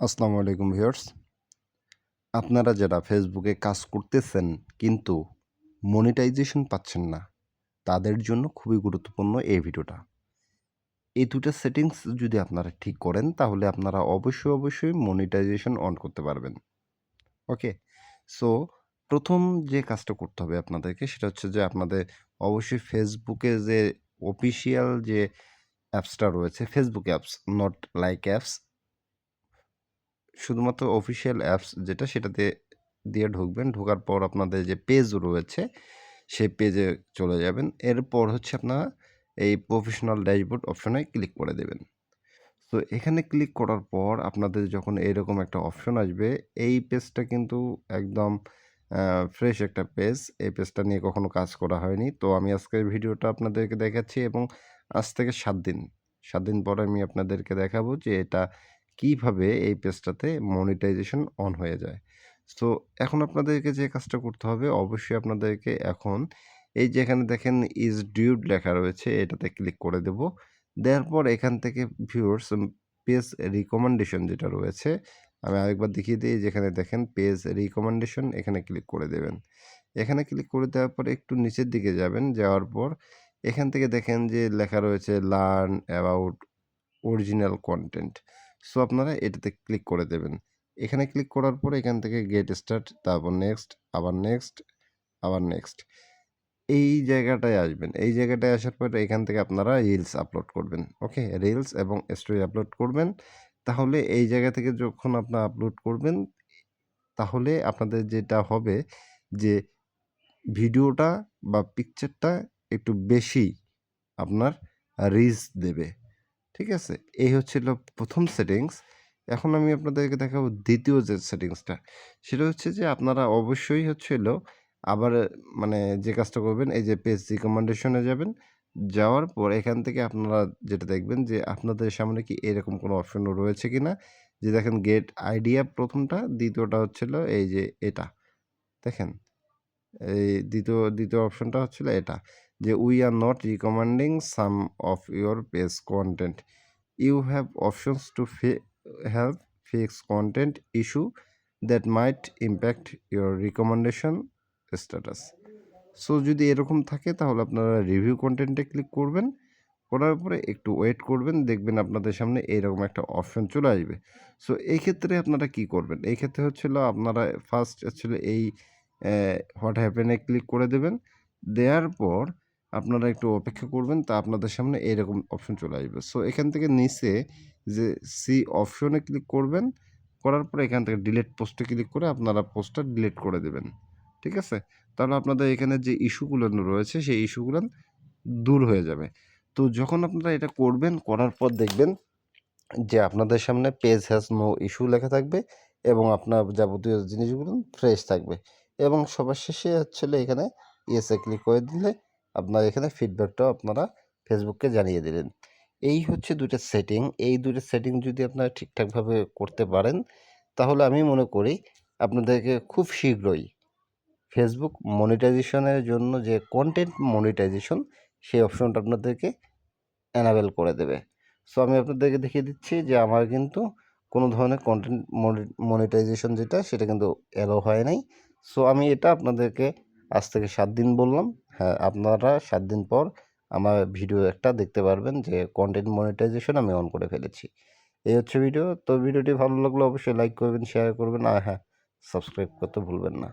আসসালামু আলাইকুম ভিউয়ার্স। আপনারা যারা ফেসবুকে কাজ করতেছেন, কিন্তু মনিটাইজেশন পাচ্ছেন না, তাদের জন্য খুবই গুরুত্বপূর্ণ এই ভিডিওটা। এই দুটো সেটিংস যদি আপনারা ঠিক করেন, তাহলে আপনারা অবশ্যই অবশ্যই মনিটাইজেশন অন করতে পারবেন। ওকে সো প্রথম যে কাজটা করতে হবে আপনাদেরকে, সেটা হচ্ছে যে আপনাদের অবশ্যই ফেসবুকে যে অফিসিয়াল যে অ্যাপসটা রয়েছে Facebook apps not like apps শুধুমাত্র অফিসিয়াল অ্যাপস যেটা সেটাতে দিয়ে ঢুকবেন। ঢোকার পর আপনাদের যে পেজ রয়েছে, সেই পেজে চলে যাবেন। এরপর হচ্ছে আপনারা এই প্রফেশনাল ড্যাশবোর্ড অপশনে ক্লিক করে দেবেন। তো এখানে ক্লিক করার পর আপনাদের যখন এরকম একটা অপশন আসবে, এই পেজটা কিন্তু একদম ফ্রেশ একটা পেজ এই পেজটা নিয়ে কখনো কাজ করা হয়নি। তো আমি আজকের ভিডিওটা আপনাদেরকে দেখাচ্ছি এবং আজ থেকে সাত দিন। সাত দিন পর আমি আপনাদেরকে দেখাবো যে এটা কীভাবে এই পেজটাতে মনিটাইজেশন অন হয়ে যায়? সো এখন আপনাদেরকে যে কাজটা করতে হবে, অবশ্যই আপনাদেরকে এখন এই যে এখানে দেখেন ইজ ডিউড লেখা রয়েছে, এটাতে ক্লিক করে দেব। দেওয়ার পর এখান থেকে ভিউর্স পেজ রিকমেন্ডেশন যেটা রয়েছে, আমি আরেকবার দেখিয়ে দিই, যেখানে দেখেন পেজ রিকমেন্ডেশন এখানে ক্লিক করে দেবেন। এখানে ক্লিক করে দেওয়ার পর একটু নিচের দিকে যাবেন, যাওয়ার পর এখান থেকে দেখেন যে লেখা রয়েছে learn about original content so আপনারা এটাতে ক্লিক করে দেবেন। এখানে ক্লিক করার পর এখান থেকে গেট স্টার্ট তারপর নেক্সট আবার নেক্সট আবার নেক্সট এই জায়গাটায় আসবেন। এই জায়গাটায় আসার পর এখান থেকে আপনারা রিলস আপলোড করবেন। ওকে? রিলস এবং স্টোরি আপলোড করবেন। তাহলে এই জায়গা থেকে যখন আপনার আপলোড করবেন, তাহলে আপনাদের যেটা হবে যে ভিডিওটা বা পিকচারটা একটু বেশি আপনার রিচ দেবে। ঠিক আছে? এই হচ্ছিল প্রথম সেটিংস এখন আমি আপনাদেরকে দেখাবো দ্বিতীয় যে সেটিংসটা সেটা হচ্ছে যে আপনারা অবশ্যই হচ্ছিল আবার মানে যে কাজটা করবেন, এই যে পেজ রিকমেন্ডেশনে যাবেন। যাওয়ার পর এখান থেকে আপনারা যেটা দেখবেন যে আপনাদের সামনে কি এরকম কোনো অপশন রয়েছে কি না যে দেখেন গেট আইডিয়া প্রথমটা, দ্বিতীয়টা হচ্ছিল এই যে এটা। দেখেন? এই দ্বিতীয় দ্বিতীয় অপশনটা হচ্ছিল এটা। যে we are not recommending some of your page content you have options to help fix content issue that might impact your recommendation status so যদি এরকম থাকে, তাহলে আপনারা রিভিউ কন্টেন্টে ক্লিক করবেন। করার পরে একটু ওয়েট করবেন, দেখবেন আপনাদের সামনে এইরকম একটা অপশন চলে আসবে। সো এই ক্ষেত্রে আপনারা কি করবেন? এই ক্ষেত্রে হচ্ছিল আপনারা ফার্স্ট হচ্ছিল এই হোয়াট হ্যাপেনে ক্লিক করে দেবেন। দেওয়ার পর আপনারা একটু অপেক্ষা করবেন, তা আপনাদের সামনে এইরকম অপশন চলে আসবে। সো এখান থেকে নিচে যে সি অপশনে ক্লিক করবেন, করার পরে এখান থেকে ডিলেট পোস্টে ক্লিক করে আপনারা পোস্টটা ডিলিট করে দেবেন। ঠিক আছে? তাহলে আপনাদের এখানে যে ইস্যুগুলো রয়েছে, সেই ইস্যুগুলো দূর হয়ে যাবে। তো, যখন আপনারা এটা করবেন, করার পর দেখবেন যে আপনাদের সামনে পেজ হ্যাজ নো ইস্যু লেখা থাকবে এবং আপনার যাবতীয় জিনিসগুলো ফ্রেশ থাকবে। এবং সবার শেষে হচ্ছিল এখানে ইয়েসে ক্লিক করে দিলে আপনার এখানে ফিডব্যাকটাও আপনারা ফেসবুককে জানিয়ে দিলেন। এই হচ্ছে দুটো সেটিং এই দুটো সেটিং যদি আপনারা ঠিকঠাকভাবে করতে পারেন, তাহলে আমি মনে করি আপনাদেরকে খুব শীঘ্রই ফেসবুক মনিটাইজেশনের জন্য যে কন্টেন্ট মনিটাইজেশন সেই অপশনটা আপনাদেরকে অ্যানাবেল করে দেবে। সো আমি আপনাদেরকে দেখিয়ে দিচ্ছি যে আমার কিন্তু কোনো ধরনের কন্টেন্ট মনিটাইজেশন যেটা, সেটা কিন্তু অ্যালো হয় নাই। সো আমি এটা আপনাদেরকে আজ থেকে সাত দিন বললাম। হ্যাঁ আপনারা সাত দিন পর আমার ভিডিও একটা দেখতে পারবেন যে কন্টেন্ট মনিটাইজেশন আমি অন করে ফেলেছি। এই হচ্ছে ভিডিও তো ভিডিওটি ভালো লাগলে অবশ্যই লাইক করবেন শেয়ার করবেন আর হ্যাঁ সাবস্ক্রাইব করতে ভুলবেন না।